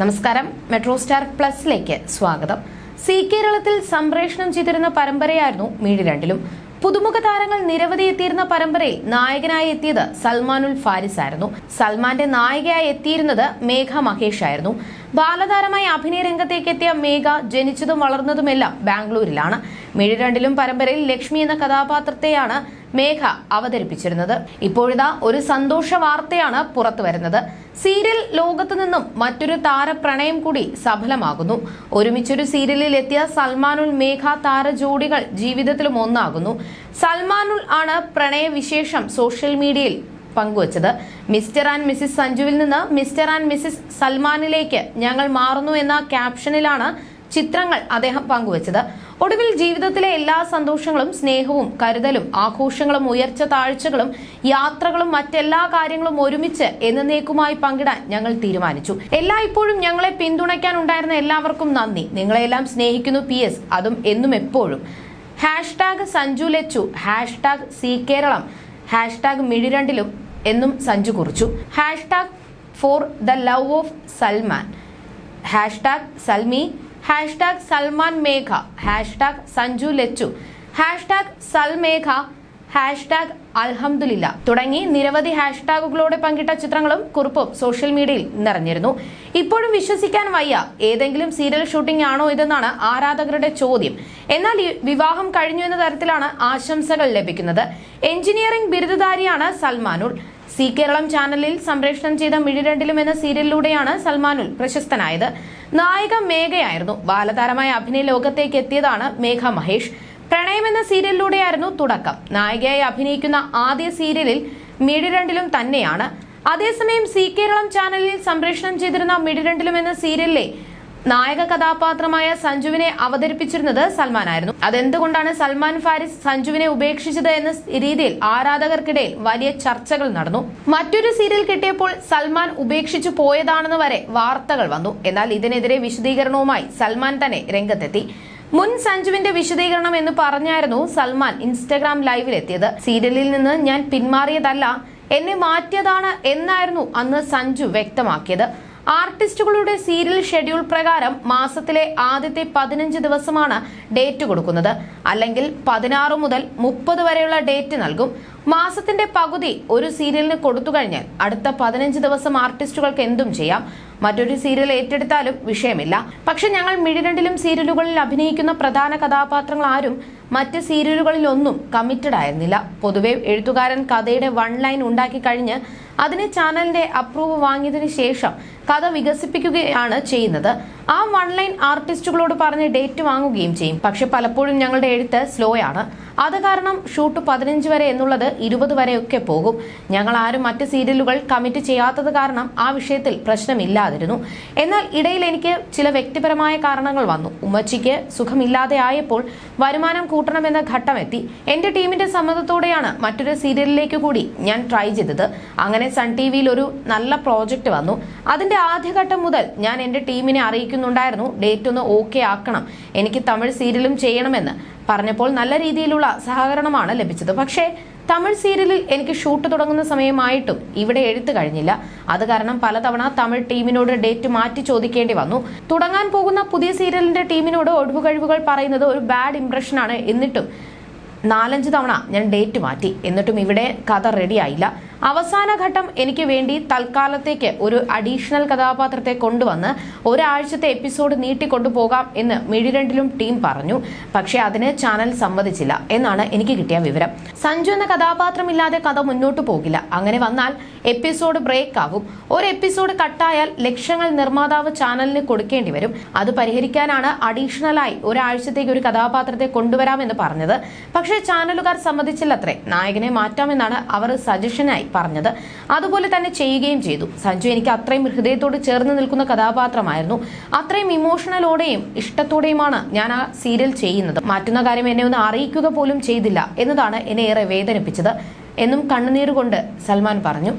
നമസ്കാരം. Metro star പ്ലസിലേക്ക് സ്വാഗതം. C കേരളത്തിൽ സംപ്രേഷണം ചെയ്തിരുന്ന പരമ്പരയായിരുന്നു മീഴി രണ്ടിലും പുതുമുഖ താരങ്ങൾ നിരവധി എത്തിയിരുന്ന പരമ്പരയിൽ നായകനായി എത്തിയത് സൽമാനുൽ ഫാരിസ് ആയിരുന്നു സൽമാന്റെ നായികയായി എത്തിയിരുന്നത് മേഘ മഹേഷ് ആയിരുന്നു ബാലതാരമായി അഭിനയ രംഗത്തേക്ക് എത്തിയ മേഘ ജനിച്ചതും വളർന്നതുമെല്ലാം ബാംഗ്ലൂരിലാണ്. മിഴി രണ്ടിലും പരമ്പരയിൽ ലക്ഷ്മി എന്ന കഥാപാത്രത്തെയാണ് മേഘ അവതരിപ്പിച്ചിരുന്നത്. ഇപ്പോഴിതാ ഒരു സന്തോഷ വാർത്തയാണ് പുറത്തു വരുന്നത്. സീരിയൽ ലോകത്തു നിന്നും മറ്റൊരു താരപ്രണയം കൂടി സഫലമാകുന്നു. ഒരുമിച്ചൊരു സീരിയലിൽ എത്തിയ സൽമാനുൽ മേഘ താര ജോഡികൾ ജീവിതത്തിലും ഒന്നാകുന്നു. സൽമാനുൽ ആണ് പ്രണയവിശേഷം സോഷ്യൽ മീഡിയയിൽ പങ്കുവച്ചത്. മിസ്റ്റർ ആൻഡ് മിസ്സിസ് സഞ്ജുവിൽ നിന്ന് മിസ്റ്റർ ആൻഡ് മിസ്സിസ് സൽമാനിലേക്ക് ഞങ്ങൾ മാറുന്നു എന്ന ക്യാപ്ഷനിലാണ് ചിത്രങ്ങൾ അദ്ദേഹം പങ്കുവച്ചത്. ഒടുവിൽ ജീവിതത്തിലെ എല്ലാ സന്തോഷങ്ങളും സ്നേഹവും കരുതലും ആഘോഷങ്ങളും ഉയർച്ച താഴ്ചകളും യാത്രകളും മറ്റെല്ലാ കാര്യങ്ങളും ഒരുമിച്ച് എന്നേക്കുമായി പങ്കിടാൻ ഞങ്ങൾ തീരുമാനിച്ചു. എല്ലാ ഇപ്പോഴും ഞങ്ങളെ പിന്തുണയ്ക്കാൻ ഉണ്ടായിരുന്ന എല്ലാവർക്കും നന്ദി. നിങ്ങളെല്ലാം സ്നേഹിക്കുന്നു പി എസ്. അതും എന്നും എപ്പോഴും. Hashtag Sanju Lachu. Hashtag C Keralam. Hashtag മിഴിരണ്ടിലും എന്നും സഞ്ജു കുറിച്ചു. Hashtag for the love of Salman. Hashtag Salmi. Hashtag Salman Megha. Hashtag Sanju Lachu. Hashtag Salmegha hashtag അൽഹംദുലില്ല. തുടങ്ങി നിരവധി ഹാഷ്ടാഗുകളോടെ പങ്കിട്ട ചിത്രങ്ങളും കുറിപ്പും സോഷ്യൽ മീഡിയയിൽ നിറഞ്ഞിരുന്നു. ഇപ്പോഴും വിശ്വസിക്കാൻ വയ്യ ഏതെങ്കിലും സീരിയൽ ഷൂട്ടിംഗ് ആണോ ഇതെന്നാണ് ആരാധകരുടെ ചോദ്യം. എന്നാൽ വിവാഹം കഴിഞ്ഞു എന്ന തരത്തിലാണ് ആശംസകൾ ലഭിക്കുന്നത്. എഞ്ചിനീയറിംഗ് ബിരുദധാരിയാണ് സൽമാനുൾ. സി കേരളം ചാനലിൽ സംപ്രേഷണം ചെയ്ത മിഴിരണ്ടിലും എന്ന സീരിയലിലൂടെയാണ് സൽമാനുൽ പ്രശസ്തനായത്. നായിക മേഘയായിരുന്നു. ബാലതാരമായ അഭിനയ ലോകത്തേക്ക് എത്തിയതാണ് മേഘ മഹേഷ്. പ്രണയം എന്ന സീരിയലിലൂടെയായിരുന്നു തുടക്കം. നായികയായി അഭിനയിക്കുന്ന ആദ്യ സീരിയലിൽ മിഴിരണ്ടിലും തന്നെയാണ്. അതേസമയം സി കേരളം ചാനലിൽ സംപ്രേഷണം ചെയ്തിരുന്ന മിഴിരണ്ടിലും എന്ന സീരിയലിലെ നായക കഥാപാത്രമായ സഞ്ജുവിനെ അവതരിപ്പിച്ചിരുന്നത് സൽമാൻ ആയിരുന്നു അതെന്തുകൊണ്ടാണ് സൽമാൻ ഫാരിസ് സഞ്ജുവിനെ ഉപേക്ഷിച്ചത് എന്ന രീതിയിൽ ആരാധകർക്കിടയിൽ വലിയ ചർച്ചകൾ നടന്നു? മറ്റൊരു സീരിയൽ കിട്ടിയപ്പോൾ സൽമാൻ ഉപേക്ഷിച്ചു പോയതാണെന്ന് വരെ വാർത്തകൾ വന്നു. എന്നാൽ ഇതിനെതിരെ വിശദീകരണവുമായി സൽമാൻ തന്നെ രംഗത്തെത്തി. മുൻ സഞ്ജുവിന്റെ വിശദീകരണം എന്ന് പറഞ്ഞായിരുന്നു സൽമാൻ ഇൻസ്റ്റഗ്രാം ലൈവിൽ എത്തിയത് സീരിയലിൽ നിന്ന് ഞാൻ പിന്മാറിയതല്ല എന്നെ മാറ്റിയതാണ് എന്നായിരുന്നു അന്ന് സഞ്ജു വ്യക്തമാക്കിയത്. ആർട്ടിസ്റ്റുകളുടെ സീരിയൽ ഷെഡ്യൂൾ പ്രകാരം മാസത്തിലെ ആദ്യത്തെ പതിനഞ്ച് ദിവസമാണ് ഡേറ്റ് കൊടുക്കുന്നത്. അല്ലെങ്കിൽ പതിനാറ് മുതൽ മുപ്പത് വരെയുള്ള ഡേറ്റ് നൽകും. മാസത്തിന്റെ പകുതി ഒരു സീരിയലിന് കൊടുത്തു കഴിഞ്ഞാൽ അടുത്ത പതിനഞ്ച് ദിവസം ആർട്ടിസ്റ്റുകൾക്ക് എന്തും ചെയ്യാം. മറ്റൊരു സീരിയൽ ഏറ്റെടുത്താലും വിഷയമില്ല. പക്ഷെ ഞങ്ങൾ മിഴിരണ്ടിലും സീരിയലുകളിൽ അഭിനയിക്കുന്ന പ്രധാന കഥാപാത്രങ്ങൾ ആരും മറ്റ് സീരിയലുകളിലൊന്നും കമ്മിറ്റഡ് ആയിരുന്നില്ല. പൊതുവെ എഴുത്തുകാരൻ കഥയുടെ വൺ ലൈൻ ഉണ്ടാക്കി കഴിഞ്ഞ് അതിന് ചാനലിന്റെ അപ്രൂവ് വാങ്ങിയതിനു ശേഷം കഥ വികസിപ്പിക്കുകയാണ് ചെയ്യുന്നത്. ആ വൺ ലൈൻ ആർട്ടിസ്റ്റുകളോട് പറഞ്ഞ് ഡേറ്റ് വാങ്ങുകയും ചെയ്യും. പക്ഷെ പലപ്പോഴും ഞങ്ങളുടെ എഴുത്ത് സ്ലോ ആണ്. അത് കാരണം ഷൂട്ട് പതിനഞ്ച് വരെ എന്നുള്ളത് ഇരുപത് വരെയൊക്കെ പോകും. ഞങ്ങൾ ആരും മറ്റ് സീരിയലുകൾ കമ്മിറ്റ് ചെയ്യാത്തത് കാരണം ആ വിഷയത്തിൽ പ്രശ്നമില്ലാതിരുന്നു. എന്നാൽ ഇടയിൽ എനിക്ക് ചില വ്യക്തിപരമായ കാരണങ്ങൾ വന്നു. ഉമ്മച്ചിക്ക് സുഖമില്ലാതെ ആയപ്പോൾ വരുമാനം കൂട്ടണമെന്ന ഘട്ടമെത്തി. എന്റെ ടീമിന്റെ സമ്മതത്തോടെയാണ് മറ്റൊരു സീരിയലിലേക്ക് കൂടി ഞാൻ ട്രൈ ചെയ്തത്. അങ്ങനെ സൺ ടി വിയിൽ ഒരു നല്ല പ്രോജക്റ്റ് വന്നു. അതിന്റെ ആദ്യഘട്ടം മുതൽ ഞാൻ എന്റെ ടീമിനെ അറിയിക്കുന്നുണ്ടായിരുന്നു. ഡേറ്റ് ഒന്ന് ഓക്കെ ആക്കണം. എനിക്ക് തമിഴ് സീരിയലും ചെയ്യണമെന്ന് പറഞ്ഞപ്പോൾ നല്ല രീതിയിലുള്ള സഹകരണമാണ് ലഭിച്ചത്. പക്ഷേ തമിഴ് സീരിയലിൽ എനിക്ക് ഷൂട്ട് തുടങ്ങുന്ന സമയമായിട്ടും ഇവിടെ എഴുത്ത് കഴിഞ്ഞില്ല. അത് കാരണം പലതവണ തമിഴ് ടീമിനോട് ഡേറ്റ് മാറ്റി ചോദിക്കേണ്ടി വന്നു. തുടങ്ങാൻ പോകുന്ന പുതിയ സീരിയലിന്റെ ടീമിനോട് ഒഴിവുകഴിവുകൾ പറയുന്നത് ഒരു ബാഡ് ഇംപ്രഷനാണ് എന്നിട്ടും നാലഞ്ച് തവണ ഞാൻ ഡേറ്റ് മാറ്റി. എന്നിട്ടും ഇവിടെ കഥ റെഡിയായില്ല അവസാന ഘട്ടം എനിക്ക് വേണ്ടി തൽക്കാലത്തേക്ക് ഒരു അഡീഷണൽ കഥാപാത്രത്തെ കൊണ്ടുവന്ന് ഒരാഴ്ചത്തെ എപ്പിസോഡ് നീട്ടിക്കൊണ്ടുപോകാം എന്ന് മിഴിരണ്ടിലും ടീം പറഞ്ഞു. പക്ഷേ അതിന് ചാനൽ സമ്മതിച്ചില്ല എന്നാണ് എനിക്ക് കിട്ടിയ വിവരം. സഞ്ജു എന്ന കഥാപാത്രമില്ലാതെ കഥ മുന്നോട്ട് പോകില്ല. അങ്ങനെ വന്നാൽ എപ്പിസോഡ് ബ്രേക്ക് ആകും ഒരു എപ്പിസോഡ് കട്ടായാൽ ലക്ഷങ്ങൾ നിർമ്മാതാവ് ചാനലിന് കൊടുക്കേണ്ടി വരും. അത് പരിഹരിക്കാനാണ് അഡീഷണലായി ഒരാഴ്ചത്തേക്ക് ഒരു കഥാപാത്രത്തെ കൊണ്ടുവരാമെന്ന് പറഞ്ഞത്. പക്ഷേ ചാനലുകാർ സമ്മതിച്ചില്ലത്രേ. നായകനെ മാറ്റാമെന്നാണ് അവർ സജഷനായി പറഞ്ഞത്. അതുപോലെ തന്നെ ചെയ്യുകയും ചെയ്തു. സഞ്ജു എനിക്ക് അത്രയും ഹൃദയത്തോട് ചേർന്ന് നിൽക്കുന്ന കഥാപാത്രമായിരുന്നു. അത്രയും ഇമോഷണലോടെയും ഇഷ്ടത്തോടെയുമാണ് ഞാൻ ആ സീരിയൽ ചെയ്യുന്നത്. മാറ്റുന്ന കാര്യം എന്നെ ഒന്ന് അറിയിക്കുക പോലും ചെയ്തില്ല എന്നതാണ് എന്നെ ഏറെ വേദനിപ്പിച്ചത് എന്നും കണ്ണുനീർ കൊണ്ട് സൽമാൻ പറഞ്ഞു.